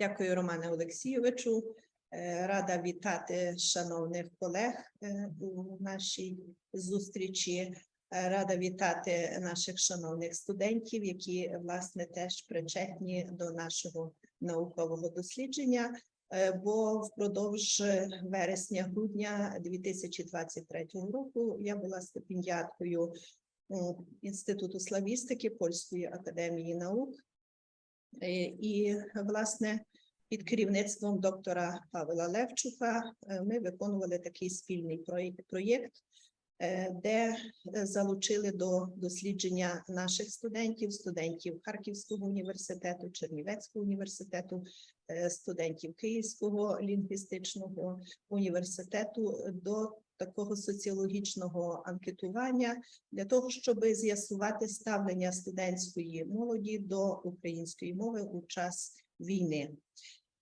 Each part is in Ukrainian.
Дякую, Романе Олексійовичу. Е, Рада вітати шановних колег е, у нашій зустрічі. Е, Рада вітати наших шановних студентів, які власне теж причетні до нашого наукового дослідження. Бо впродовж вересня-грудня 2023 року я була стипендіаткою Інституту славістики Польської академії наук. І, власне, під керівництвом доктора Павла Левчука е, ми виконували такий спільний проєкт, е, де е, залучили до дослідження наших студентів, студентів Харківського університету, Чернівецького університету, студентів Київського лінгвістичного університету до такого соціологічного анкетування для того, щоб з'ясувати ставлення студентської молоді до української мови у час війни.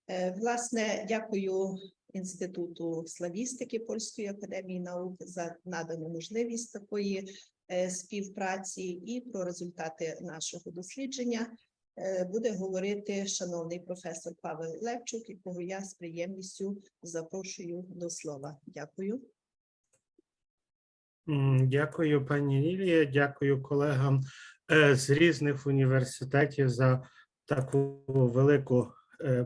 Е, Власне, дякую Інституту славістики Польської академії наук за надану можливість такої е, співпраці і про результати нашого дослідження е, буде говорити шановний професор Павел Левчук, якого я з приємністю запрошую до слова. Дякую. Дякую, пані Лілія. Дякую колегам з різних університетів за таку велику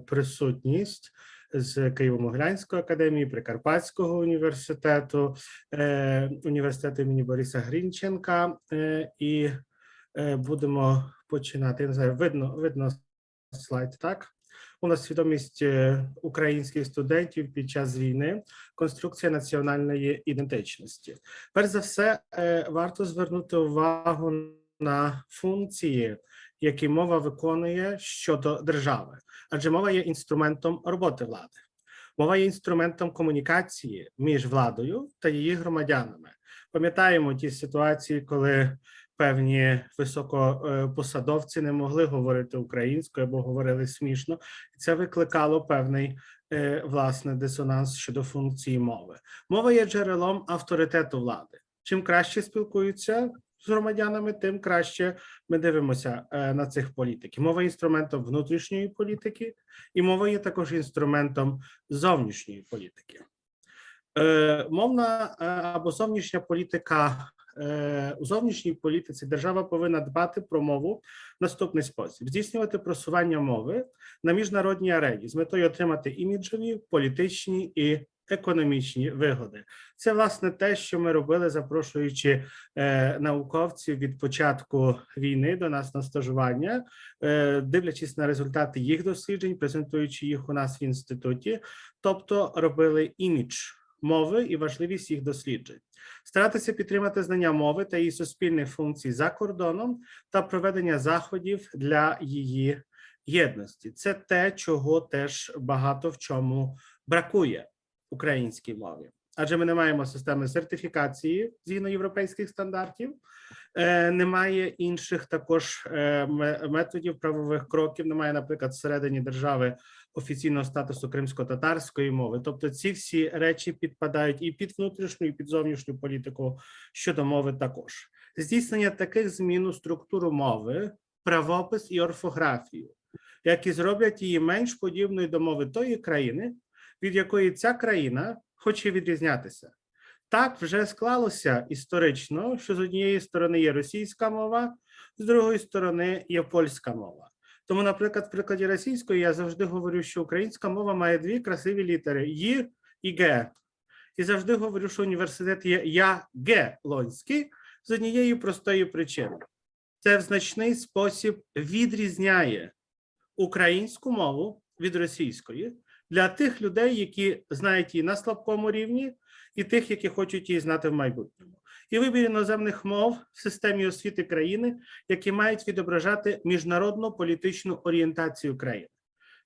присутність з Києво-Могилянської академії, Прикарпатського університету, е, університету імені Бориса Грінченка. е, І е, будемо починати. Я не знаю, видно, видно слайд, так? У нас свідомість е, українських студентів під час війни, конструкція національної ідентичності. Перш за все, е, варто звернути увагу на функції, які мова виконує щодо держави, адже мова є інструментом роботи влади. Мова є інструментом комунікації між владою та її громадянами. Пам'ятаємо ті ситуації, коли певні високопосадовці не могли говорити українською або говорили смішно, і це викликало певний е, власне дисонанс щодо функції мови. Мова є джерелом авторитету влади. Чим краще спілкуються з громадянами, тим краще ми дивимося е, на цих політиків. Мова є інструментом внутрішньої політики, і мова є також інструментом зовнішньої політики. Е, Мовна е, або зовнішня політика. У зовнішній політиці держава повинна дбати про мову в наступний спосіб: здійснювати просування мови на міжнародній арені з метою отримати іміджові, політичні і економічні вигоди. Це власне те, що ми робили, запрошуючи е, науковців від початку війни до нас на стажування, е, дивлячись на результати їх досліджень, презентуючи їх у нас в інституті, тобто робили імідж мови і важливість їх досліджень. Старатися підтримати знання мови та її суспільних функцій за кордоном та проведення заходів для її єдності. Це те, чого теж багато в чому бракує українській мові. Адже ми не маємо системи сертифікації згідно європейських стандартів, е, немає інших також е, методів правових кроків. Немає, наприклад, всередині держави офіційного статусу кримсько-татарської мови. Тобто, ці всі речі підпадають і під внутрішню, і під зовнішню політику щодо мови. Також здійснення таких змін у структуру мови, правопис і орфографію, які зроблять її менш подібною до мови тої країни, від якої ця країна хоче відрізнятися. Так вже склалося історично, що з однієї сторони є російська мова, з другої сторони є польська мова. Тому, наприклад, в прикладі російської я завжди говорю, що українська мова має дві красиві літери «ї» і «г». І завжди говорю, що університет є Ягелонський з однієї простої причини. Це в значний спосіб відрізняє українську мову від російської для тих людей, які знають її на слабкому рівні, і тих, які хочуть її знати в майбутньому. І вибір іноземних мов в системі освіти країни, які мають відображати міжнародну політичну орієнтацію країни.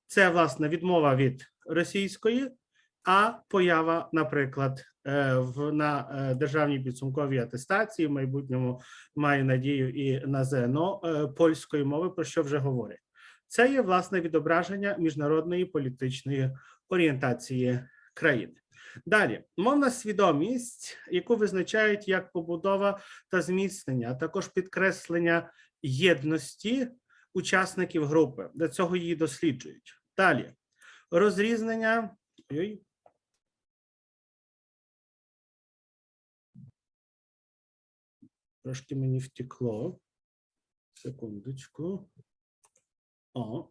Це власне відмова від російської, а поява, наприклад, е, в на е, державній підсумковій атестації в майбутньому маю надію і на ЗНО е, польської мови, про що вже говорять. Це є власне відображення міжнародної політичної орієнтації країни. Далі мовна свідомість, яку визначають як побудова та зміцнення, а також підкреслення єдності учасників групи. Для цього її досліджують. Далі розрізнення. Ой. Трошки мені втекло. Секундочку. О.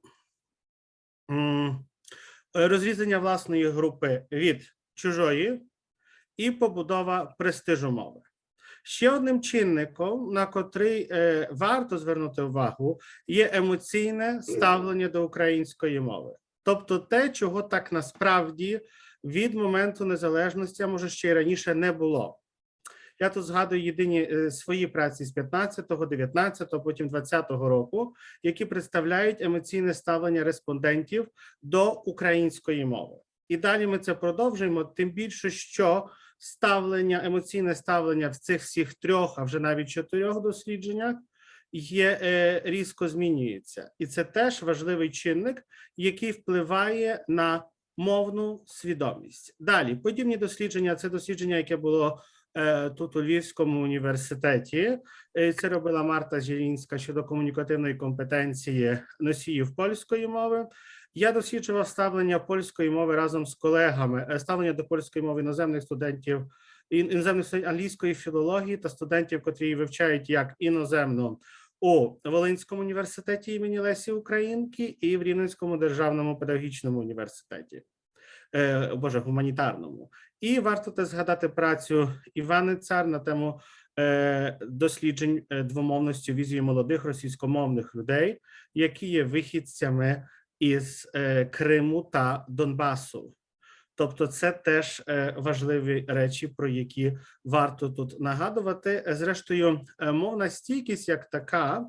Розрізнення власної групи від чужої і побудова престижу мови. Ще одним чинником, на котрий е, варто звернути увагу, є емоційне ставлення до української мови. Тобто те, чого так насправді від моменту незалежності, а може ще й раніше не було. Я тут згадую єдині е, свої праці з 15-го, 19-го, потім 20-го року, які представляють емоційне ставлення респондентів до української мови. І далі ми це продовжуємо, тим більше, що ставлення, емоційне ставлення в цих всіх трьох, а вже навіть чотирьох дослідженнях є е, різко змінюється, і це теж важливий чинник, який впливає на мовну свідомість. Далі подібні дослідження це дослідження, яке було тут у Львівському університеті. Е, Це робила Марта Зілінська щодо комунікативної компетенції носіїв польської мови. Я досліджував ставлення польської мови разом з колегами, е, ставлення до польської мови іноземних студентів ін- іноземних студентів англійської філології та студентів, котрі вивчають як іноземну у Волинському університеті імені Лесі Українки і в Рівненському державному педагогічному університеті. Е, Боже, гуманітарному. І варто те згадати працю Івани Цар на тему е, досліджень е, двомовності візії молодих російськомовних людей, які є вихідцями із е, Криму та Донбасу. Тобто, це теж важливі речі, про які варто тут нагадувати. Зрештою, мовна стійкість як така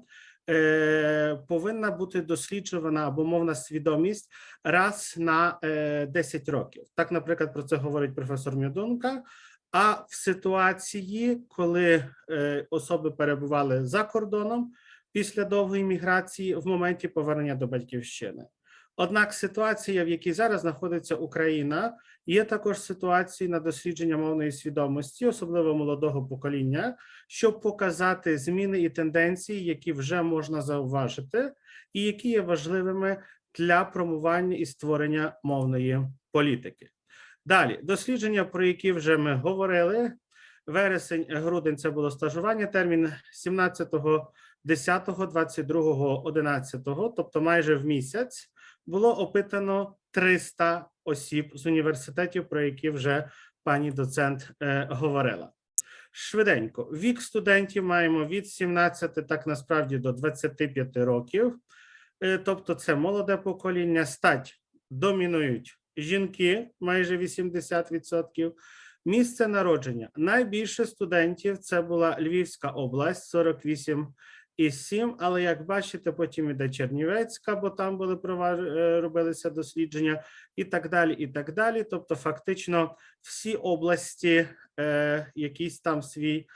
повинна бути досліджувана або мовна свідомість раз на е, 10 років. Так, наприклад, про це говорить професор Мюдунка. А в ситуації, коли е, особи перебували за кордоном після довгої міграції, в моменті повернення до батьківщини. Однак ситуація, в якій зараз знаходиться Україна, є також ситуацією на дослідження мовної свідомості, особливо молодого покоління, щоб показати зміни і тенденції, які вже можна зауважити, і які є важливими для промування і створення мовної політики. Далі дослідження, про які вже ми говорили. Вересень, грудень це було стажування. Термін 17, 10, 22, 11, тобто майже в місяць було опитано 300 осіб з університетів, про які вже пані доцент е, говорила. Швиденько, вік студентів маємо від 17, так насправді до 25 років. Е, тобто, це молоде покоління, стать домінують жінки, майже 80%. Місце народження найбільше студентів це була Львівська область, 48 і 7, але як бачите, потім іде Чернівецька, бо там були е, робилися дослідження, і так далі. І так далі. Тобто, фактично, всі області е, якийсь там свій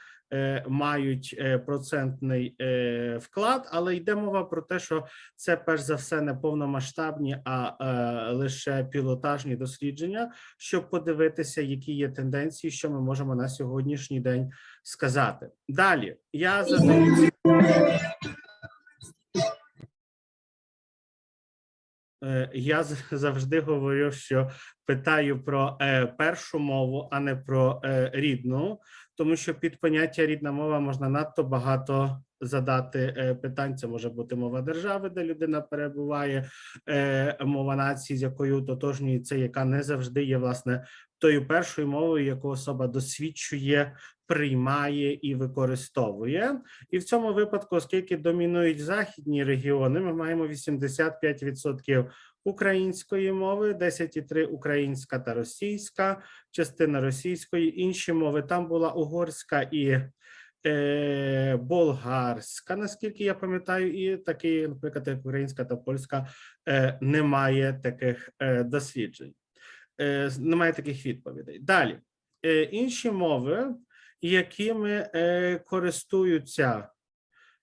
мають е, процентний е, вклад, але йде мова про те, що це перш за все не повномасштабні, а е, лише пілотажні дослідження, щоб подивитися, які є тенденції, що ми можемо на сьогоднішній день сказати. Далі я задаю Е, Я завжди говорю, що питаю про е, першу мову, а не про е, рідну, тому що під поняття рідна мова можна надто багато задати е, питань. Це може бути мова держави, де людина перебуває, е, мова нації, з якою тотожнюється, яка не завжди є власне тою першою мовою, яку особа досвідчує, приймає і використовує. І в цьому випадку, оскільки домінують західні регіони, ми маємо 85% української мови, 10,3 українська та російська, частина російської, інші мови. Там була угорська і е, болгарська, наскільки я пам'ятаю, і такі, наприклад, як українська та польська, е, немає таких е, досліджень, е, немає таких відповідей. Далі е, інші мови, якими е, користуються,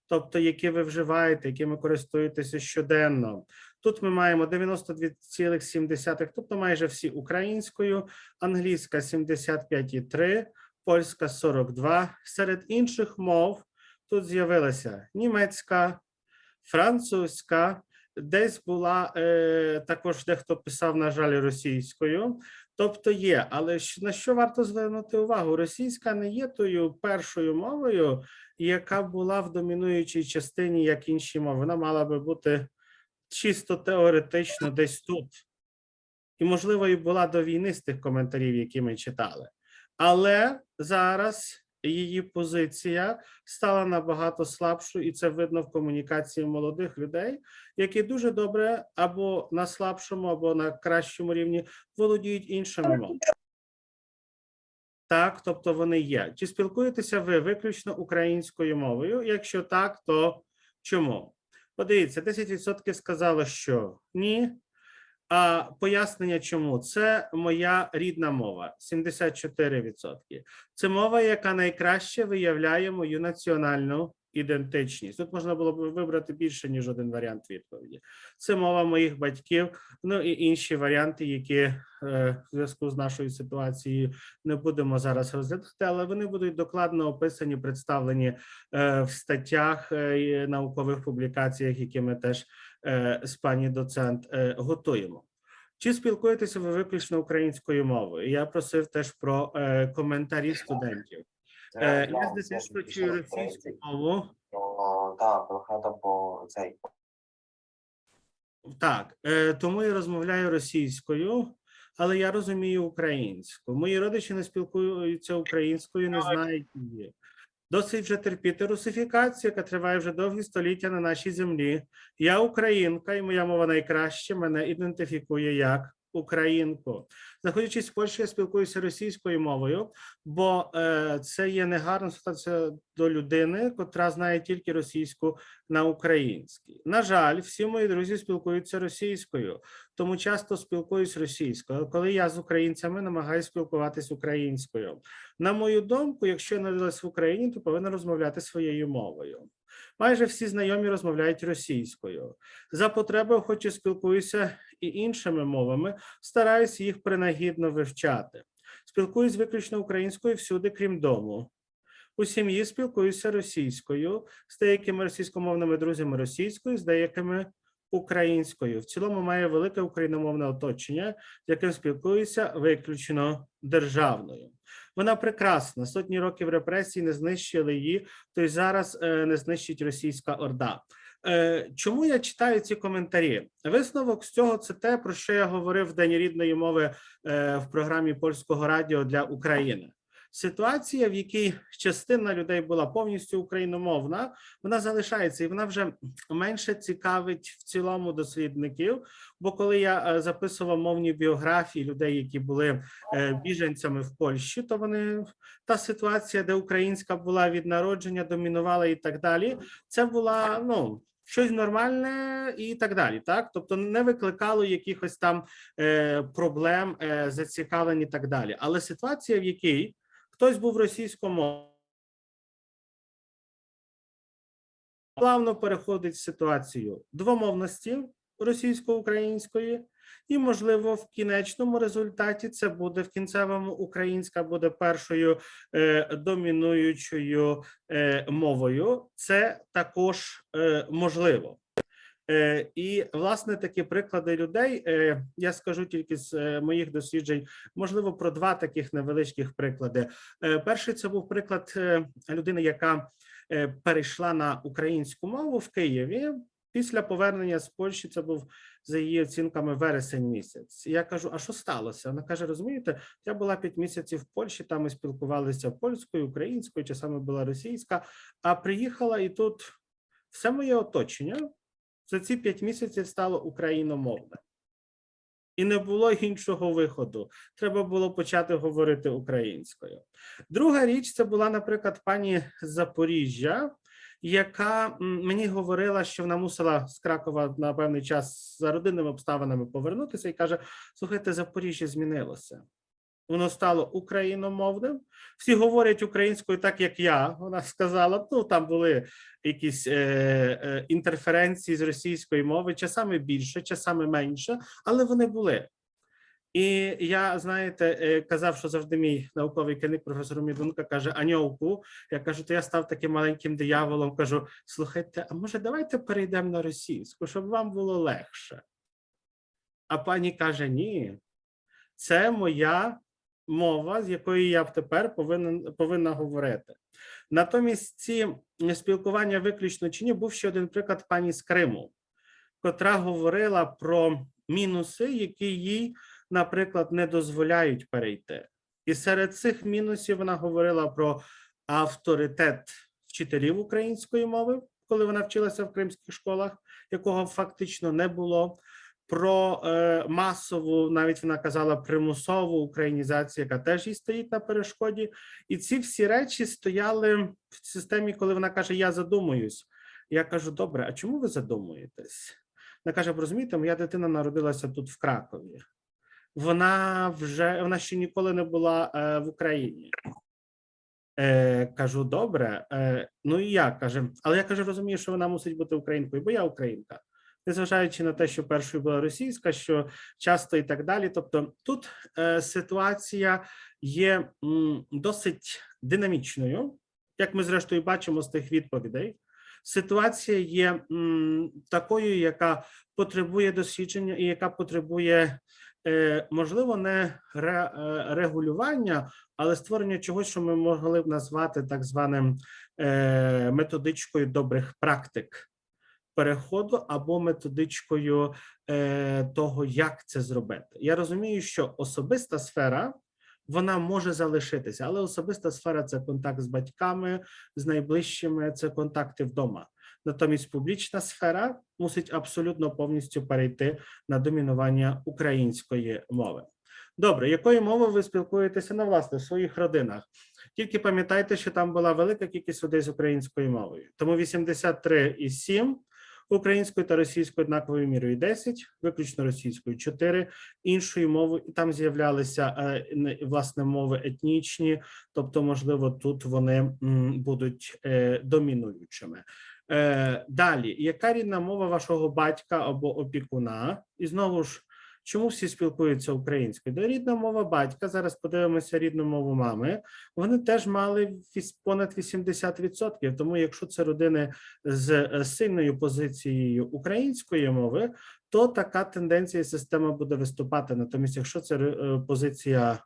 тобто які ви вживаєте, якими користуєтеся щоденно. Тут ми маємо 92,7, тобто майже всі українською, англійська 75,3, польська 42. Серед інших мов тут з'явилася німецька, французька, десь була е, також дехто писав, на жаль, російською. Тобто є, але на що варто звернути увагу? Російська не є тою першою мовою, яка була в домінуючій частині, як інші мови. Вона мала би бути чисто теоретично десь тут. І, можливо, і була до війни з тих коментарів, які ми читали. Але зараз її позиція стала набагато слабшою, і це видно в комунікації молодих людей, які дуже добре або на слабшому, або на кращому рівні володіють іншими мовами. Так, тобто вони є. Чи спілкуєтеся ви виключно українською мовою? Якщо так, то чому? Подивіться, 10% сказало, що ні. А пояснення чому? Це моя рідна мова 74%. Це мова, яка найкраще виявляє мою національну ідентичність. Тут можна було б вибрати більше, ніж один варіант відповіді. Це мова моїх батьків, ну і інші варіанти, які е, в зв'язку з нашою ситуацією не будемо зараз розглядати, але вони будуть докладно описані, представлені е, в статтях е, і наукових публікаціях, які ми теж з пані доцент готуємо. Чи спілкуєтеся ви виключно українською мовою? Я просив теж про коментарі студентів. Е, я з дитинства чую російську мову. Так, прохада по цей. Так, е, тому я розмовляю російською, але я розумію українську. Мої родичі не спілкуються українською, не знають її. Досить вже терпіти русифікацію, яка триває вже довгі століття на нашій землі. Я українка, і моя мова найкраще мене ідентифікує як українку. Знаходячись в Польщі, я спілкуюся російською мовою, бо е, це є негарно звертатися до людини, котра знає тільки російську на українській. На жаль, всі мої друзі спілкуються російською, тому часто спілкуюсь російською. Коли я з українцями намагаюся спілкуватись українською. На мою думку, якщо я народилась в Україні, то повинна розмовляти своєю мовою. Майже всі знайомі розмовляють російською. За потреби, хоч і спілкуюся і іншими мовами, стараюсь їх принагідно вивчати. Спілкуюсь виключно українською всюди, крім дому. У сім'ї спілкуюся російською, з деякими російськомовними друзями російською, з деякими українською. В цілому має велике україномовне оточення, з яким спілкуюся виключно державною. Вона прекрасна. Сотні років репресій не знищили її, то й зараз е, не знищить російська орда. Е, Чому я читаю ці коментарі? Висновок з цього це те, про що я говорив в День рідної мови е, в програмі польського радіо для України. Ситуація, в якій частина людей була повністю україномовна, вона залишається і вона вже менше цікавить в цілому дослідників. Бо коли я е, записував мовні біографії людей, які були е, біженцями в Польщі, то вони та ситуація, де українська була від народження, домінувала і так далі. Це була ну. Щось нормальне і так далі, так тобто не викликало якихось там е, проблем, е, зацікавлень і так далі. Але ситуація, в якій хтось був російськомовним, плавно переходить в ситуацію двомовності російсько-української, і, можливо, в кінечному результаті це буде в кінцевому українська буде першою е, домінуючою е, мовою. Це також е, можливо. Е, і власне такі приклади людей. Е, я скажу тільки з е, моїх досліджень, можливо, про два таких невеличких приклади. Перший це був приклад людини, яка перейшла на українську мову в Києві. Після повернення з Польщі це був за її оцінками вересень місяць. Я кажу: а що сталося? Вона каже: розумієте, я була п'ять місяців в Польщі, там ми спілкувалися польською, українською, часами була російська. А приїхала і тут все моє оточення за ці п'ять місяців стало україномовне. І не було іншого виходу. Треба було почати говорити українською. Друга річ це була, наприклад, пані Запоріжжя, яка мені говорила, що вона мусила з Кракова на певний час за родинними обставинами повернутися, і каже: слухайте, Запоріжжя змінилося. Воно стало україномовним. Всі говорять українською, так як я. Вона сказала. Ну там були якісь е, е, інтерференції з російської мови, часами більше, часами менше, але вони були. І я, знаєте, е, казав, що завжди мій науковий керівник, професор Мідунка, каже: Аньовку. Я кажу, то я став таким маленьким дияволом. Кажу: слухайте, а може, давайте перейдемо на російську, щоб вам було легше. А пані каже: ні, це моя мова, з якою я тепер повинен, повинна говорити. Натомість ці спілкування виключно чи ні, був ще один приклад пані з Криму, котра говорила про мінуси, які їй, наприклад, не дозволяють перейти. І серед цих мінусів вона говорила про авторитет вчителів української мови, коли вона вчилася в кримських школах, якого фактично не було. Про е, масову, навіть вона казала примусову українізацію, яка теж їй стоїть на перешкоді. І ці всі речі стояли в системі, коли вона каже: Я задумуюсь. Я кажу: добре, а чому ви задумуєтесь? Вона каже: розумієте, моя дитина народилася тут в Кракові. Вона вже вона ще ніколи не була е, в Україні. Е, кажу, добре. Е, ну і як каже, але я кажу, розумію, що вона мусить бути українкою, бо я українка. Незважаючи на те, що першою була російська, що часто і так далі. Тобто, тут е, ситуація є м, досить динамічною, як ми зрештою бачимо з тих відповідей. Ситуація є м, такою, яка потребує дослідження і яка потребує, е, можливо, не ре, е, регулювання, але створення чогось, що ми могли б назвати так званим е, методичкою добрих практик переходу або методичкою е, того, як це зробити. Я розумію, що особиста сфера вона може залишитися, але особиста сфера це контакт з батьками, з найближчими, це контакти вдома. Натомість публічна сфера мусить абсолютно повністю перейти на домінування української мови. Добре, якою мовою ви спілкуєтеся на власне в своїх родинах? Тільки пам'ятайте, що там була велика кількість людей з українською мовою. Тому 83,7 українською та російською однаковою мірою 10, виключно російською 4, іншою мовою, і там з'являлися е, не- власне мови етнічні, тобто, можливо, тут вони будуть е, домінуючими. Е, Далі, яка рідна мова вашого батька або опікуна? І знову ж, чому всі спілкуються українською? Де рідна мова батька, зараз подивимося рідну мову мами. Вони теж мали понад 80%. Тому, якщо це родини з е, сильною позицією української мови, то така тенденція система буде виступати. Натомість, якщо це е, позиція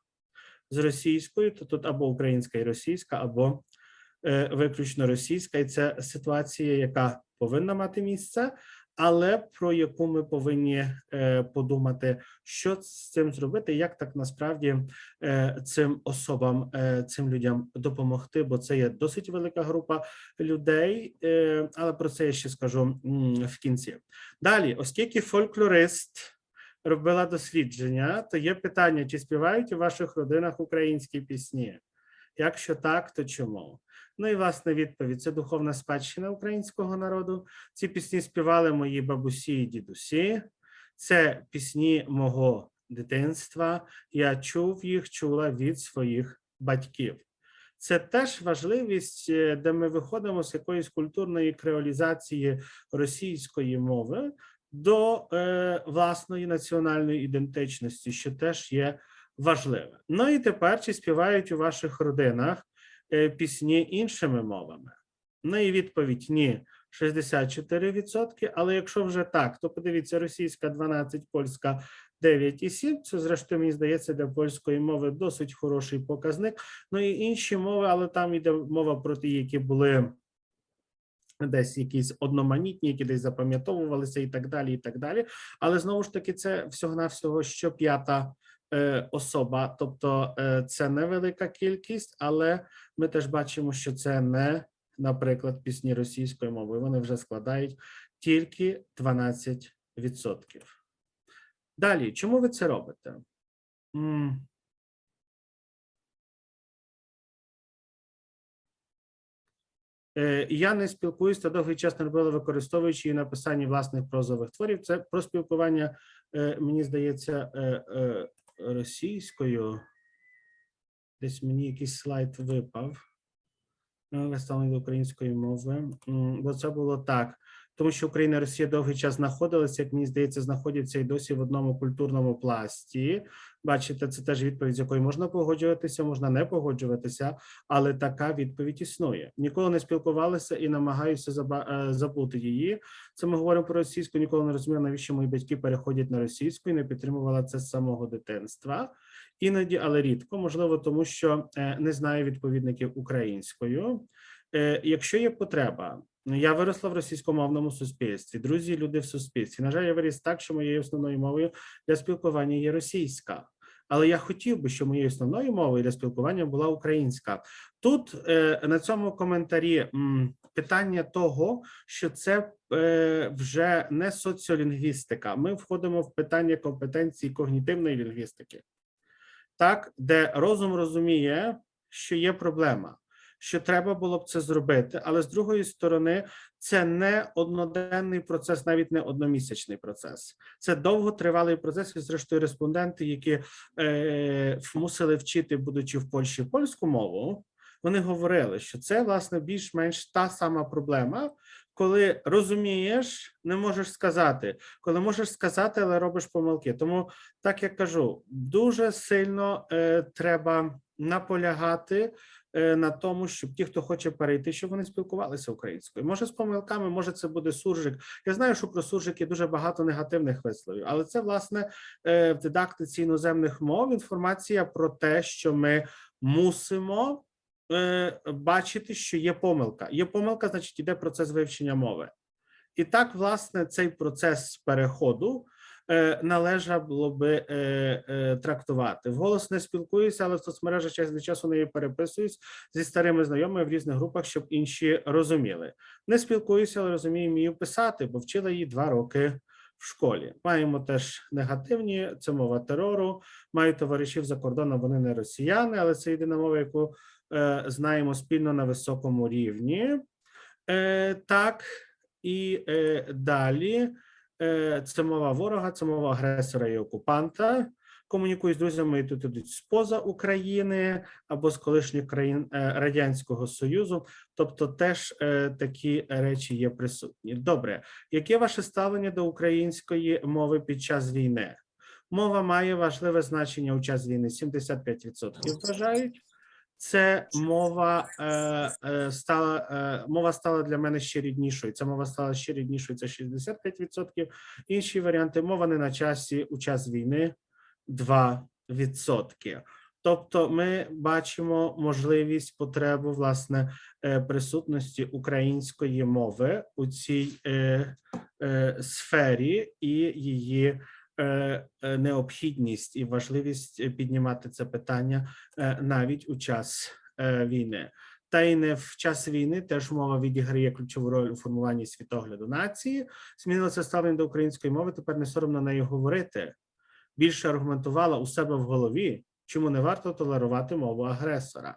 з російською, то тут або українська і російська, або е, виключно російська, і це ситуація, яка повинна мати місце, але про яку ми повинні е, подумати, що з цим зробити, як так насправді е, цим особам, е, цим людям допомогти, бо це є досить велика група людей, але про це я ще скажу в кінці. Далі, оскільки фольклорист робила дослідження, то є питання: чи співають у ваших родинах українські пісні? Якщо так, то чому? Ну і власне відповідь: це духовна спадщина українського народу. Ці пісні співали мої бабусі і дідусі. Це пісні мого дитинства. Я чув їх, чула від своїх батьків. Це теж важливість, е, де ми виходимо з якоїсь культурної креолізації російської мови до е, власної національної ідентичності, що теж є важливе. Ну і тепер чи співають у ваших родинах пісні іншими мовами? Ну і відповідь ні. 64%, але якщо вже так, то подивіться, російська 12, польська 9,7. Це, зрештою, мені здається, для польської мови досить хороший показник. Ну і інші мови, але там йде мова про ті, які були десь якісь одноманітні, які десь запам'ятовувалися, і так далі. і так далі. Але знову ж таки, це всього-навсього щоп'ята е, особа, тобто е, це невелика кількість, але ми теж бачимо, що це не, наприклад, пісні російської мови. Вони вже складають тільки 12%. Далі, чому ви це робите? Е, Я не спілкуюся довгий час не робила, використовуючи її написанні власних прозових творів. Це про спілкування, е, мені здається, е, е, російською. Десь мені якийсь слайд випав. Е, Ставлення до української мови. Бо це було так. Тому що Україна і Росія довгий час знаходилися, як мені здається, знаходяться і досі в одному культурному пласті. Бачите, це теж відповідь, з якою можна погоджуватися, можна не погоджуватися, але така відповідь існує. Ніколи не спілкувалися і намагаюся е, забути її. Це ми говоримо про російську. Ніколи не розуміла, навіщо мої батьки переходять на російську і не підтримувала це з самого дитинства. Іноді, але рідко, можливо, тому що е, не знаю відповідників українською. Е, Якщо є потреба, я виросла в російськомовному суспільстві. Друзі, люди в суспільстві. На жаль, я виріс так, що моєю основною мовою для спілкування є російська. Але я хотів би, щоб моєю основною мовою для спілкування була українська. Тут е, на цьому коментарі м, питання того, що це е, вже не соціолінгвістика. Ми входимо в питання компетенції когнітивної лінгвістики, так, де розум розуміє, що є проблема, що треба було б це зробити, але з другої сторони, це не одноденний процес, навіть не одномісячний процес. Це довготривалий процес. І зрештою, респонденти, які е, мусили вчити, будучи в Польщі польську мову, вони говорили, що це власне більш-менш та сама проблема, коли розумієш, не можеш сказати, коли можеш сказати, але робиш помилки. Тому, так як кажу, дуже сильно е, треба наполягати на тому, щоб ті, хто хоче перейти, щоб вони спілкувалися українською. Може, з помилками, може, це буде суржик. Я знаю, що про суржик є дуже багато негативних висловів, але це власне е, в дидактиці іноземних мов інформація про те, що ми мусимо е, бачити, що є помилка. Є помилка, значить, іде процес вивчення мови. І так, власне, цей процес переходу е, належало було би е, е, трактувати. Вголос не спілкуюся, але в соцмережах час від часу нею переписуюсь зі старими знайомими в різних групах, щоб інші розуміли. Не спілкуюся, але розумію, вмію писати, бо вчила її два роки в школі. Маємо теж негативні, це мова терору. Маю товаришів за кордоном, вони не росіяни, але це єдина мова, яку е, знаємо спільно на високому рівні. Е, так, і е, далі е, це мова ворога, це мова агресора і окупанта. Комунікую з друзями і тут ідуть з-поза України або з колишніх країн е, Радянського Союзу. Тобто, теж е, такі речі є присутні. Добре, яке ваше ставлення до української мови під час війни? Мова має важливе значення у час війни. 75% вважають. Це мова е, е, стала е, мова стала для мене ще ріднішою. Ця мова стала ще ріднішою. Це 65%. Інші варіанти мова не на часі у час війни 2%. Тобто, ми бачимо можливість потребу власне е, присутності української мови у цій е, е, сфері і її необхідність і важливість е, піднімати це питання е, навіть у час е, війни. Та й не в час війни теж мова відіграє ключову роль у формуванні світогляду нації. Змінилося ставлення до української мови. Тепер не соромно нею говорити. Більше аргументувала у себе в голові, чому не варто толерувати мову агресора.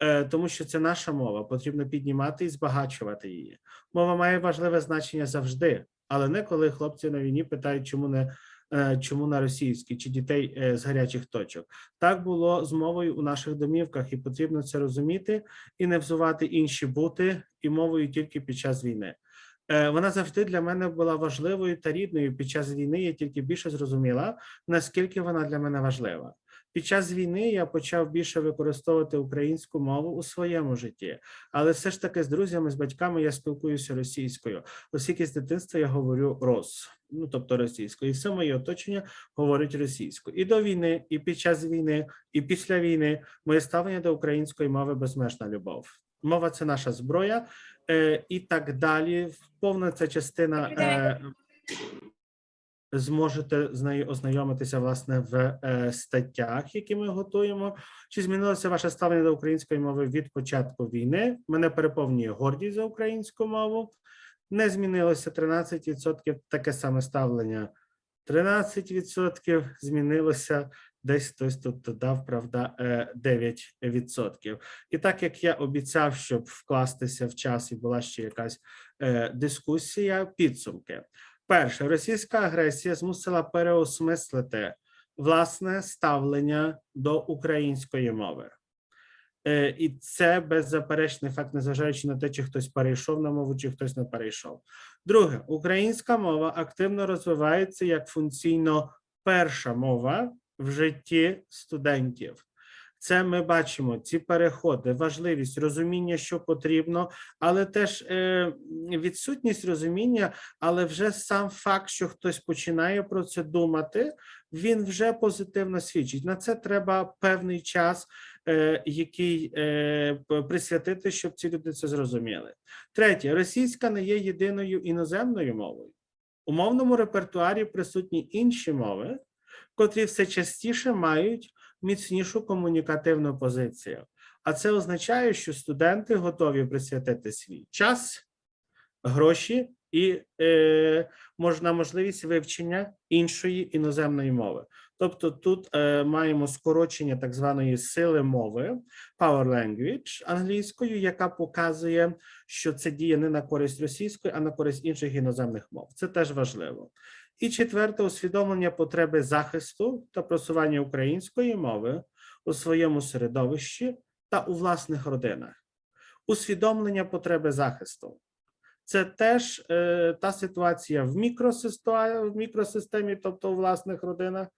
Е, Тому що це наша мова, потрібно піднімати і збагачувати її. Мова має важливе значення завжди, але не коли хлопці на війні питають, чому не е, чому на російській чи дітей е, з гарячих точок. Так було з мовою у наших домівках, і потрібно це розуміти і не взувати інші бути і мовою тільки під час війни. Е, Вона завжди для мене була важливою та рідною. Під час війни я тільки більше зрозуміла, наскільки вона для мене важлива. Під час війни я почав більше використовувати українську мову у своєму житті, але все ж таки з друзями, з батьками я спілкуюся російською, оскільки з дитинства я говорю рос, ну тобто російською, і все моє оточення говорить російською. І до війни, і під час війни, і після війни моє ставлення до української мови безмежна любов. Мова це наша зброя, е, і так далі. Повна ця частина. Е, Зможете з нею ознайомитися власне в е, статтях, які ми готуємо. Чи змінилося ваше ставлення до української мови від початку війни? Мене переповнює гордість за українську мову. Не змінилося 13%, таке саме ставлення. 13% змінилося десь хтось тут додав, правда, е, 9%. І так як я обіцяв, щоб вкластися в час і була ще якась е, дискусія, підсумки. Перше, російська агресія змусила переосмислити власне ставлення до української мови. Е, І це беззаперечний факт, незважаючи на те, чи хтось перейшов на мову, чи хтось не перейшов. Друге, українська мова активно розвивається як функційно перша мова в житті студентів. Це ми бачимо ці переходи, важливість розуміння, що потрібно, але теж е, відсутність розуміння, але вже сам факт, що хтось починає про це думати, він вже позитивно свідчить. На це треба певний час, е, який е, присвятити, щоб ці люди це зрозуміли. Третє, російська не є єдиною іноземною мовою. У мовному репертуарі присутні інші мови, котрі все частіше мають міцнішу комунікативну позицію. А це означає, що студенти готові присвятити свій час, гроші і е, можна можливість вивчення іншої іноземної мови. Тобто тут е, маємо скорочення так званої сили мови, power language англійською, яка показує, що це діє не на користь російської, а на користь інших іноземних мов. Це теж важливо. І четверте усвідомлення потреби захисту та просування української мови у своєму середовищі та у власних родинах. Усвідомлення потреби захисту. Це теж е, та ситуація в, мікросиста- в мікросистемі, тобто у власних родинах,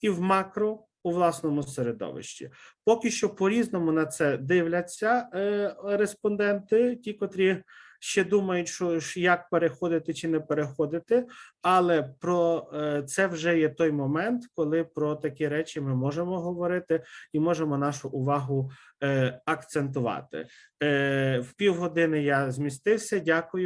і в макро у власному середовищі. Поки що по-різному на це дивляться е, респонденти, ті, котрі ще думають, що як переходити чи не переходити, але про е, це вже є той момент, коли про такі речі ми можемо говорити і можемо нашу увагу е, акцентувати. В півгодини я змістився. Дякую.